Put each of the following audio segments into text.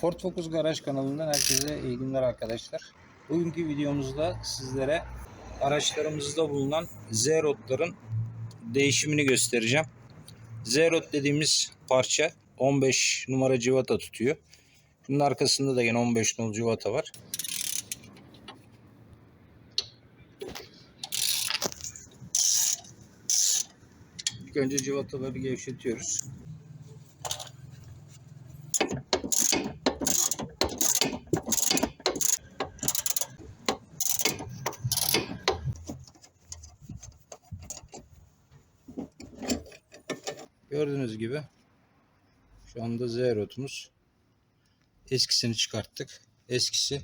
Ford Focus Garaj kanalından herkese iyi günler arkadaşlar. Bugünkü videomuzda sizlere araçlarımızda bulunan Z-Rod'ların değişimini göstereceğim. Z-Rod dediğimiz parça 15 numara civata tutuyor. Bunun arkasında da yine 15 numara civata var. İlk önce civataları gevşetiyoruz. Gördüğünüz gibi şu anda Z rotumuz eskisini çıkarttık. Eskisi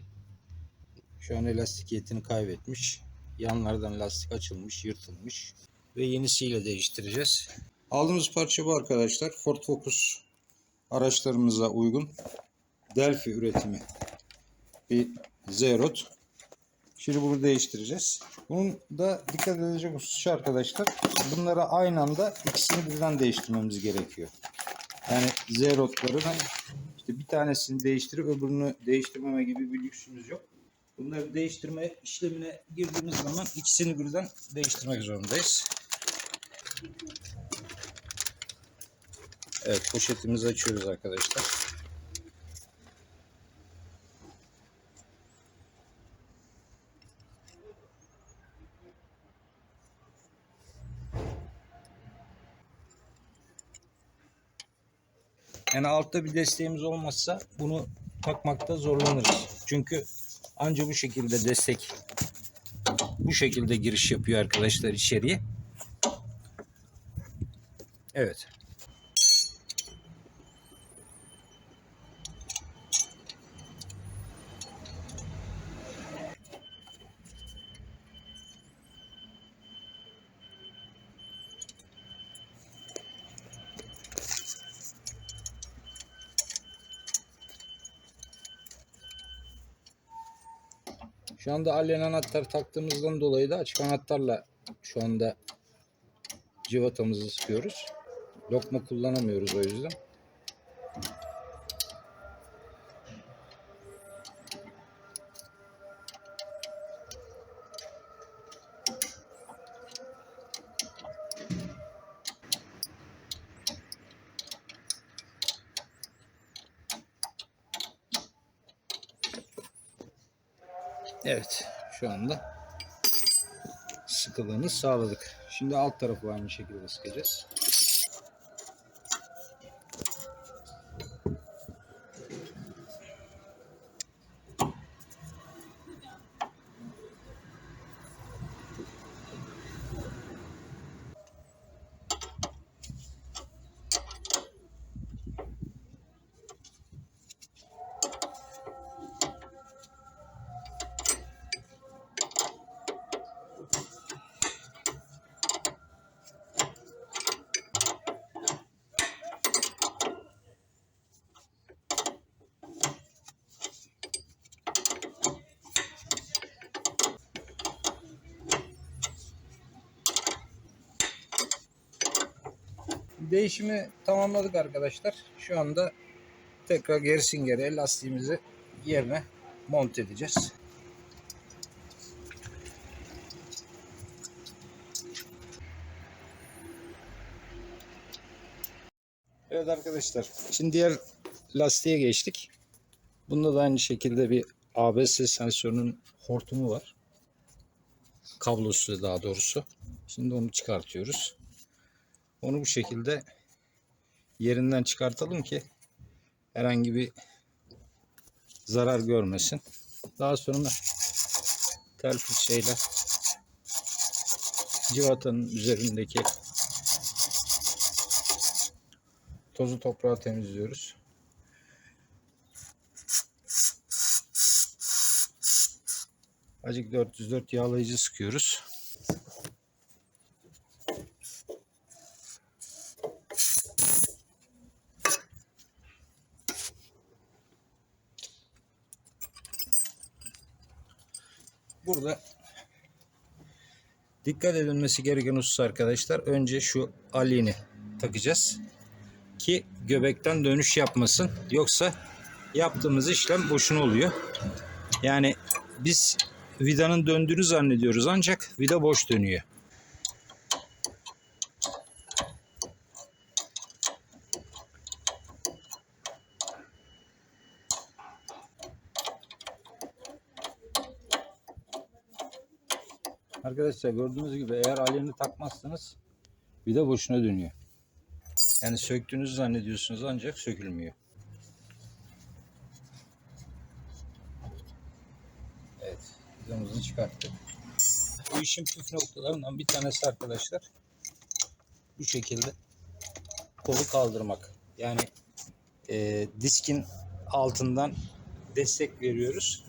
şu an elastikiyetini kaybetmiş. Yanlardan lastik açılmış, yırtılmış ve yenisiyle değiştireceğiz. Aldığımız parça bu arkadaşlar. Ford Focus araçlarımıza uygun Delphi üretimi bir Z-Rod. Şimdi bunu değiştireceğiz. Bunun da dikkat edilecek husus şu arkadaşlar. Bunları aynı anda ikisini birden değiştirmemiz gerekiyor. Yani Z rotlarını işte bir tanesini değiştirip öbürünü değiştirmeme gibi bir lüksümüz yok. Bunları değiştirme işlemine girdiğimiz zaman ikisini birden değiştirmek zorundayız. Evet poşetimizi açıyoruz arkadaşlar. Yani altta bir desteğimiz olmazsa bunu takmakta zorlanırız. Çünkü anca bu şekilde destek bu şekilde giriş yapıyor arkadaşlar içeriye. Evet. Şu anda allen anahtarı taktığımızdan dolayı da açık anahtarla şu anda civatamızı sıkıyoruz. Lokma kullanamıyoruz o yüzden. Evet şu anda sıkılığını sağladık. Şimdi alt tarafı aynı şekilde sıkacağız. Değişimi tamamladık arkadaşlar. Şu anda tekrar gerisin geriye lastiğimizi yerine monte edeceğiz. Evet arkadaşlar. Şimdi diğer lastiğe geçtik. Bunda da aynı şekilde bir ABS sensörünün hortumu var. Kablosu daha doğrusu. Şimdi onu çıkartıyoruz. Onu bu şekilde yerinden çıkartalım ki herhangi bir zarar görmesin. Daha sonra tel fırçayla civatanın üzerindeki tozu toprağı temizliyoruz. Acık 404 yağlayıcı sıkıyoruz. Burada dikkat edilmesi gereken husus arkadaşlar. Önce şu alini takacağız. ki göbekten dönüş yapmasın. Yoksa yaptığımız işlem boşuna oluyor. Yani biz vidanın döndüğünü zannediyoruz ancak vida boş dönüyor. Arkadaşlar gördüğünüz gibi eğer aleni takmazsanız vida boşuna dönüyor. Yani söktüğünüzü zannediyorsunuz ancak sökülmüyor. Evet, vidamızı çıkarttık. Bu işin püf noktalarından bir tanesi arkadaşlar bu şekilde kolu kaldırmak. Yani e, diskin altından destek veriyoruz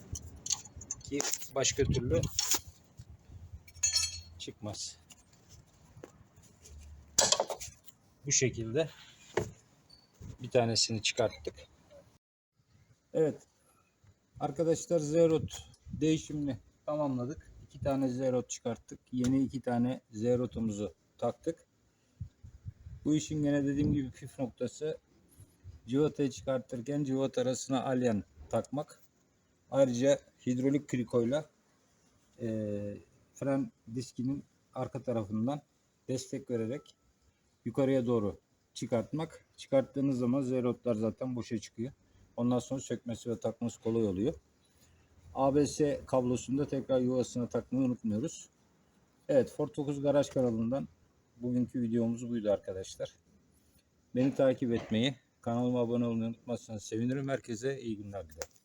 ki başka türlü çıkmaz. Bu şekilde bir tanesini çıkarttık. Evet. Arkadaşlar zerot değişimini tamamladık. İki tane zerot çıkarttık. Yeni iki tane zerotumuzu taktık. Bu işin gene dediğim gibi püf noktası civatayı çıkartırken civata arasına alyan takmak. Ayrıca hidrolik krikoyla eee fren diskinin arka tarafından destek vererek yukarıya doğru çıkartmak. Çıkarttığınız zaman zerotlar zaten boşa çıkıyor. Ondan sonra sökmesi ve takması kolay oluyor. ABS kablosunu da tekrar yuvasına takmayı unutmuyoruz. Evet Ford Focus Garaj kanalından bugünkü videomuz buydu arkadaşlar. Beni takip etmeyi, kanalıma abone olmayı unutmazsanız sevinirim. Herkese iyi günler dilerim.